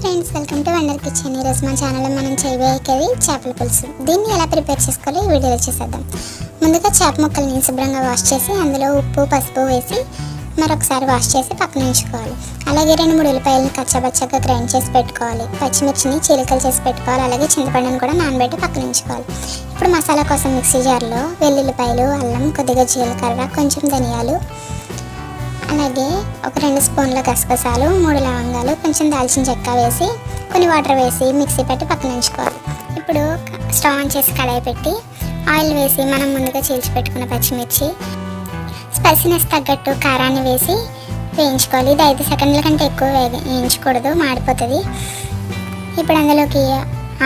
Friends welcome to wonder kitchen ఈరోజు మన ఛానల్లో మనం చేయబోయేవి చేపల పులుసు. దీన్ని ఎలా ప్రిపేర్ చేసుకోవాలో ఈ వీడియోలో చేసేద్దాం. ముందుగా చేప ముక్కల్ని శుభ్రంగా వాష్ చేసి అందులో ఉప్పు పసుపు వేసి మరొకసారి వాష్ చేసి పక్కన ఉంచుకోవాలి. అలాగే రెండు మూడు ఉల్లిపాయలను కచ్చబచ్చగా గ్రైండ్ చేసి పెట్టుకోవాలి. పచ్చిమిర్చిని చీలికలు చేసి పెట్టుకోవాలి. అలాగే చింతపండును కూడా నానబెట్టి పక్కన ఉంచుకోవాలి. ఇప్పుడు మసాలా కోసం మిక్సీ జార్లో వెల్లుల్లిపాయలు అల్లం కొద్దిగా జీలకర్ర కొంచెం ధనియాలు అలాగే ఒక రెండు స్పూన్ల గసగసాలు మూడు లవంగాలు కొంచెం దాల్చిన చెక్క వేసి కొన్ని వాటర్ వేసి మిక్సీ పెట్టి పక్కన ఉంచుకోవాలి. ఇప్పుడు స్టవ్ ఆన్ చేసి కడాయి పెట్టి ఆయిల్ వేసి మనం ముందుగా చీల్చి పెట్టుకున్న పచ్చిమిర్చి స్పైసీనెస్ తగ్గట్టు కారాన్ని వేసి వేయించుకోవాలి. ఇది ఐదు సెకండ్ల కంటే ఎక్కువ వేయించకూడదు మాడిపోతుంది. ఇప్పుడు అందులోకి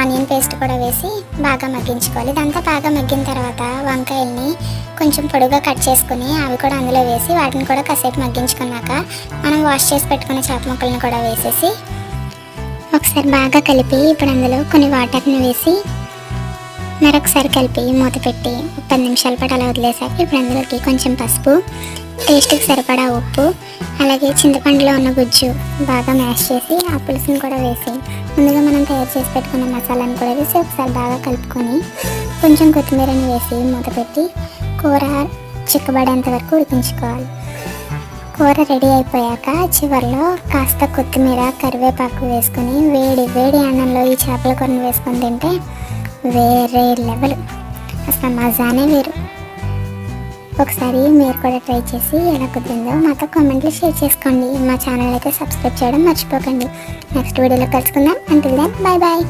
ఆనియన్ పేస్ట్ కూడా వేసి బాగా మగ్గించుకోవాలి. ఇదంతా బాగా మగ్గిన తర్వాత వంకాయల్ని కొంచెం పొడుగా కట్ చేసుకుని అవి కూడా అందులో వేసి వాటిని కూడా కాసేపు మగ్గించుకున్నాక మనం వాష్ చేసి పెట్టుకున్న చేప ముక్కలను కూడా వేసేసి ఒకసారి బాగా కలిపి ఇప్పుడు అందులో కొన్ని వాటర్ని వేసి మరొకసారి కలిపి మూత పెట్టి పది నిమిషాల పాటు అలా వదిలేసాక ఇప్పుడు అందులోకి కొంచెం పసుపు టేస్ట్కి సరిపడా ఉప్పు అలాగే చింతపండులో ఉన్న గుజ్జు బాగా మ్యాష్ చేసి ఆ పులుసుని కూడా వేసి ముందుగా మనం తయారు చేసి పెట్టుకున్న మసాలాను కూడా వేసి ఒకసారి బాగా కలుపుకొని కొంచెం కొత్తిమీరని వేసి మూత పెట్టి కూర చిక్కబడేంత వరకు ఉడికించుకోవాలి. కూర రెడీ అయిపోయాక చివరిలో కాస్త కొత్తిమీర కరివేపాకు వేసుకొని వేడి వేడి అన్నంలో ఈ చేపల కూరను వేసుకొని తింటే వేరే లెవెల్. అసలు మజానే వేరు. ఒకసారి మీరు కూడా ట్రై చేసి ఎలా కుదిరిందో మాతో కామెంట్లు షేర్ చేసుకోండి. మా ఛానల్ అయితే సబ్స్క్రైబ్ చేయడం మర్చిపోకండి. నెక్స్ట్ వీడియోలో కలుసుకుందాం. Until then bye bye